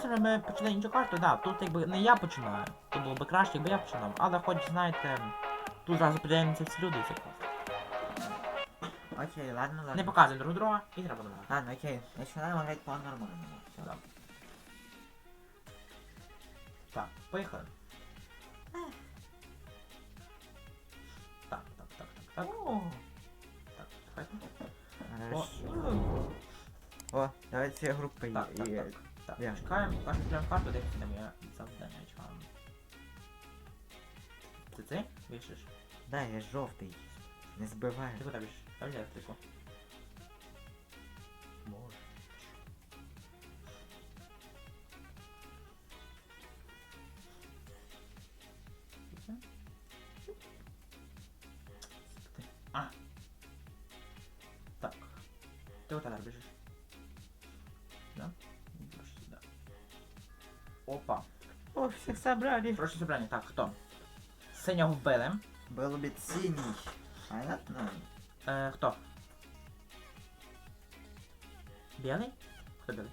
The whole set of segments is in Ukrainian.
краще ми почали іншу карту, да, тут якби не я починаю. Тут було б краще, якби я починав. Але хоч, знаєте, тут зразу подивимося всі люди, це класно. Окей, ладно, ладно. Не показуємо друг друга і треба домагати. Ладно, окей. Начинаем играть по-нормальному. Все. Да. Так, поїхали. Так, так, так, так, так. Так, давайте. О, О, давайте все группы Так, так, и... так. Так, Я. чекаємо, кожен прям карту, де там я завдання чекаємо. Це ти вишиш? Да, я жовтий. Не збивай. Ти куди вишиш? Там я тихо. Може. А. Так. Ти вот біжиш. Опа. О, всех собрали. Прошу собрання. Так, хто? Синього вбили. Был убит синий. Понятно? Е, хто? Білий? Хто білий?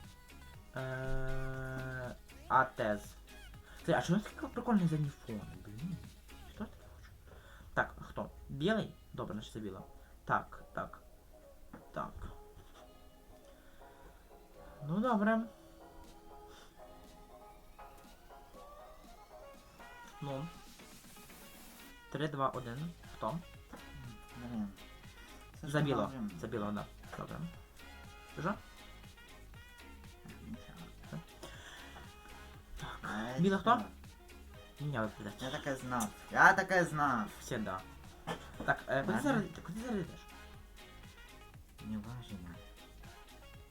Е, Атез. Ти, а чому такий прикольний задній фон? Блін. Що ти хочу? Так, хто? Білий? Добре, значить це біла. Так, так. Так. Ну добре. Ну. 3, 2, 1. Хто? Блин. Слушай, Забіло. Забіло, да. Добре. Що? Ничего. А, хто? это- Міняли. Я так и знал. Я так и знал. Всі, да. Так, е, куди Ладно. зараз, куди зараз йдеш? Не важно.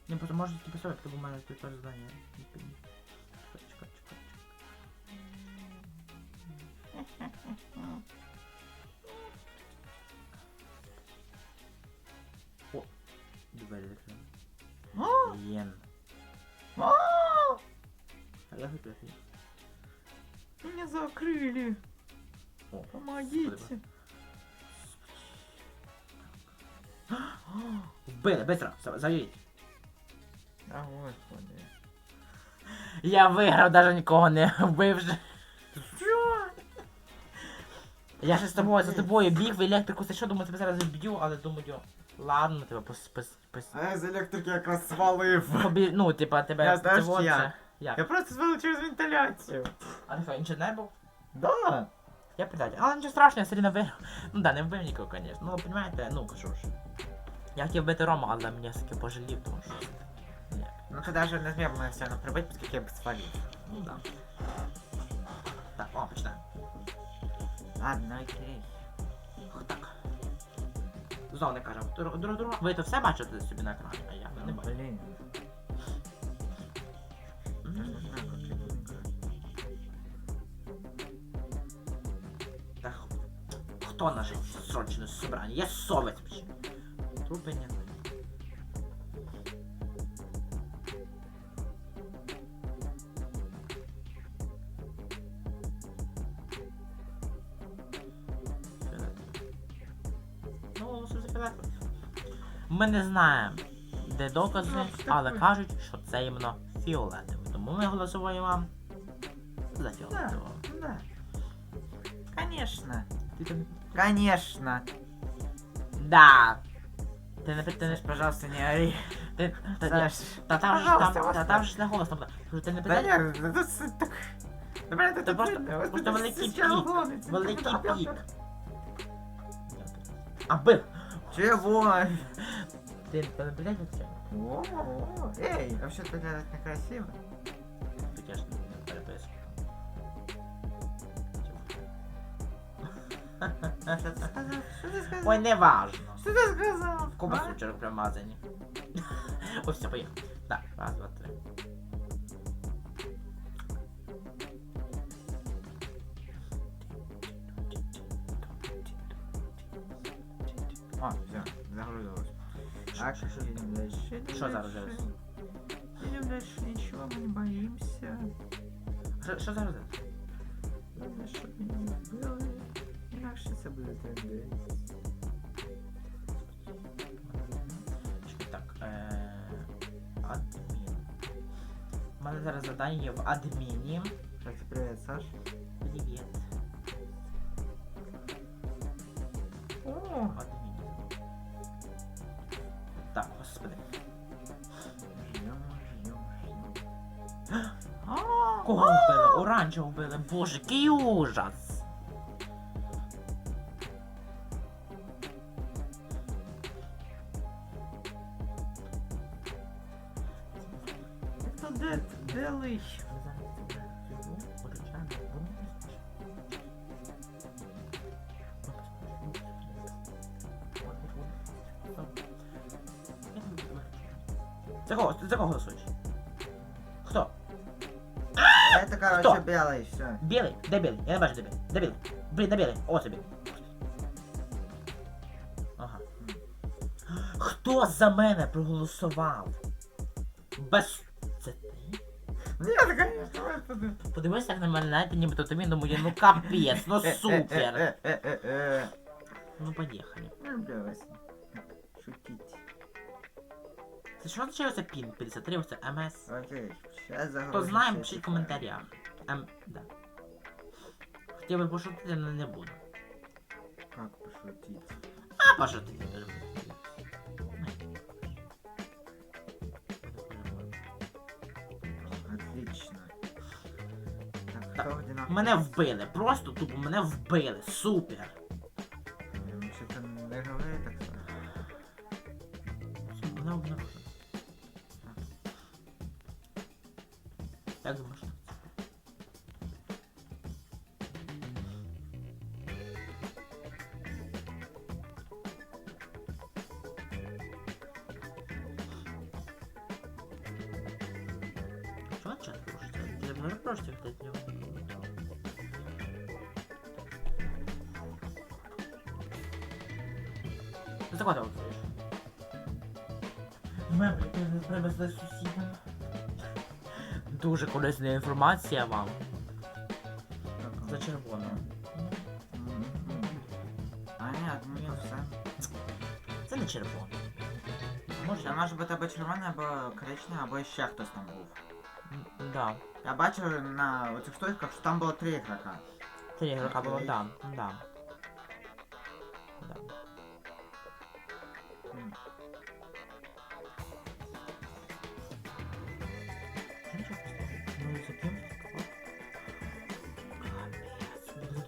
Не, просто може типу собі, тому в мене тут теж. Чекай, О, двері закрили. О! А я готовий. Меня закрыли. О, Помогите. Вбили, быстро, за- заїдь. А господи. Я виграв, даже нікого не вбивши. Я ще з тобою, за тобою біг в електрику, ти що, думаю, тебе зараз вб'ю, але думаю, ладно, тебе пос... пос... пос... А я з електрики якраз свалив. Побі... Ну, типа, тебе... Я знаєш, це як? Як? Я просто свалив через вентиляцію. А ти що, не був? Да. Я питаю, але нічого страшного, я все рівно виграв. Ну да, не вбив нікого, звісно. Ну, розумієте, ну, що ж. Я хотів бити Рому, але мені все-таки пожалів, тому що... Ні. Ну ти даже не зміг мене все одно прибити, оскільки я б свалив. Ну да. Так, о, починаємо. Ладно, окей. Так. Знову не кажемо. Друг друг друга. Ви то все бачите собі на екрані, а я не Ну, бачу. блін. Не знаю, буду грати. Так, хто наше срочне собрання? Я совець вообще. Фіолетовий? Ми не знаємо, де докази, Ну, але кажуть, що це іменно фіолетовий. Тому ми голосуємо за фіолетового. да. Конечно. Ти там Конечно. Да. Ти не ти не пожалуйста, не ори. ти та, Саш. та там ж там та там ж не голосно буде. Ти не питай. ну так... Це просто просто великий пік. Великий пік. А бив. Чего? Ти ти не питай це. О, Эй, вообще-то это некрасиво. Ти ж не переписку. Что ты сказал? Что ты сказал? Ой, не важно. Что ты сказал? Ковбасу А? вчора примазані. Ось все, поїхав. Так, раз, два, три. А, все, загрузилось. Так, Що, що, едем дальше. едем Що дальше. зараз? Идем дальше, ничего, мы не боимся. Що, що зараз? Главное, чтобы меня не было. Інакше це буде трендець. Чекай, Так, е... Адмін. У мене зараз задання є в адміні. Кстати, привет, Саш. Привіт. О, Кого вбили? Оранжевого вбили. Боже, який ужас. Де, де лиш? За кого? За кого голосуєш? короче, Кто? белый, все. Білий? Де білий? Я не бачу де білий. Де білий? Блін, де білий? О тобі. Ага. Хто за мене проголосував? Без... Це ти? Нет, конечно, это ты. Подивися, як на мене навіть нібито тобі, думаю, ну капець, ну супер. Э-э-э-э-э. Ну поїхали. Ну, блядь. Це що означає це пін 53, оце МС? Окей, сейчас загрузим. Хто знає, пишіть в коментарях. М, да. Хотів би пошутити, але не буду. Как пошутить? А, пошутити. Отлично. Так, Так, кто? Мене вбили, просто тупо мене вбили. Супер. Ну, Что-то не говори так. Мене обнаружили. Як думаєш? Чого чат порушиться? Я не просто від нього. Ти за кого ти голосуєш? Меблі привезли сусідам. Дуже корисна інформація вам. За червоно. А ні, мені все. Це не червоно. Може, Це може бути або червоне, або коричневе, або ще хтось там був. Да. Я бачив на оцих штучках, що там було три ігрока. Три ігрока було, да. Да. Да.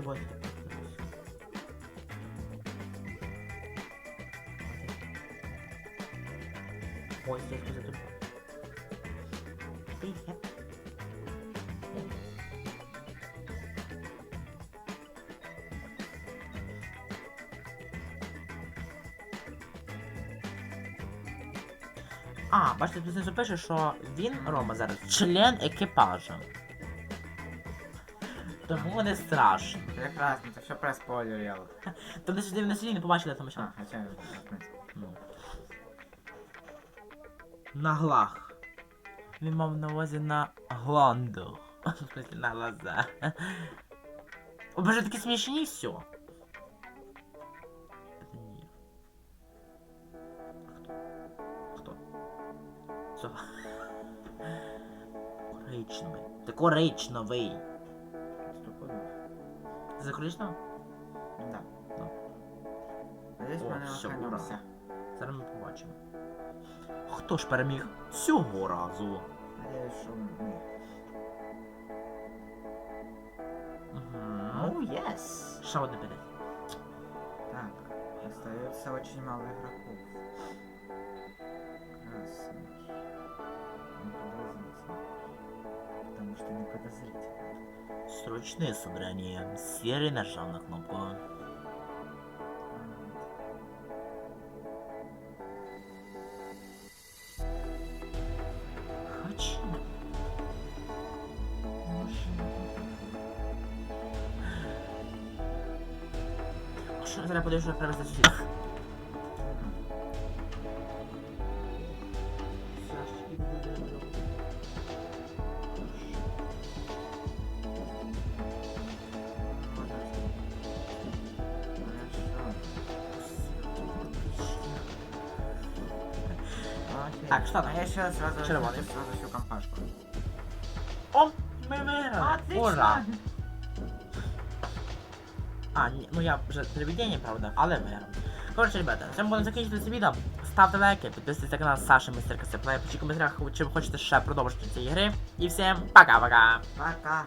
Капець, не. Ой, здесь за тобой. Привет. А, бачите, тут знизу пише, що він, Рома, зараз член екіпажу. Тому не страшно. Прекрасно, це все проспойлерил. Там десь на селі не побачили там А, ще. в принципі. Ну. На глах. Він мав на увазі на гланду. В смысле, на глаза. О, боже, такі смішні і все. Не я. Хто? Хто? Все. Коричневий. Ти коричневий. За коричневого? Да. Ну. Надеюсь, О, ми не все, охранемося. Зараз ми побачимо. Хто ж переміг цього разу? Надеюсь, що ми. Угу. Оу, єс! Ще одне перед. Так, остается очень мало игроков. Красный. Не подозрительно. Потому что не подозрительно. Срочное собрание. Серый нажал на кнопку. Хочу. Що зараз подивишся, як привезти Так, что там? А я сейчас сразу Червоный. сразу всю компашку. О, ми виграли! Ура! А, ні, ну я вже привідення, правда, але виграв. Коротше, ребята, цьому будемо закінчити це відео. Ставте лайки, підписуйтесь на канал Саша Мистер Косиплей, пишіть в коментарях, чи ви хочете ще продовжити цієї гри. І всім пока-пока! Пока.